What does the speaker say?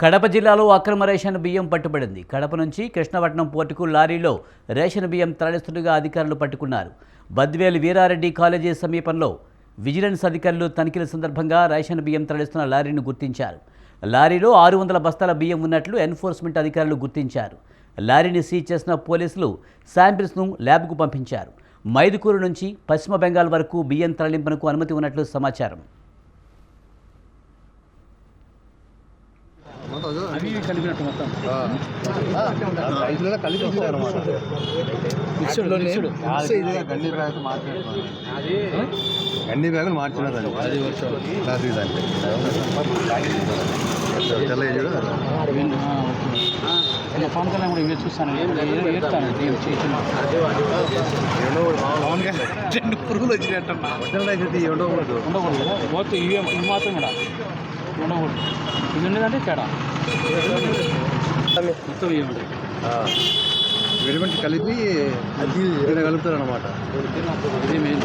కడప జిల్లాలో అక్రమ రేషన్ బియ్యం పట్టుబడింది. కడప నుంచి కృష్ణపట్నం పోర్టుకు లారీలో రేషన్ బియ్యం తరలిస్తుండగా అధికారులు పట్టుకున్నారు. బద్వేలు వీరారెడ్డి కాలేజీ సమీపంలో విజిలెన్స్ అధికారులు తనిఖీల సందర్భంగా రేషన్ బియ్యం తరలిస్తున్న లారీని గుర్తించారు. లారీలో ఆరు వందల బస్తాల బియ్యం ఉన్నట్లు ఎన్ఫోర్స్మెంట్ అధికారులు గుర్తించారు. లారీని సీజ్ చేసిన పోలీసులు శాంపిల్స్ను ల్యాబ్కు పంపించారు. మైదుకూరు నుంచి పశ్చిమ బెంగాల్ వరకు బియ్యం తరలింపునకు అనుమతి ఉన్నట్లు సమాచారం. అవి కలిపినట్టు మొత్తం రైతులలో కలిపి అన్ని బ్యాగులు మార్చినారు అది వర్షం పవన్ కళ్యాణ్ కూడా ఇమేజ్ చూస్తాను ఏడుతాను రెండు పురుగులు. వచ్చినట్టు ఉండకూడదు ఉండకూడదు పోతే ఇవే ఇవి మాత్రం కూడా ఉండకూడదు ఇది ఉండేదంటే తేడా మొత్తం ఇవి ఉంటాయి విడిమంటి కలిపి అది కలుపుతారు అనమాట ఇది మెయిన్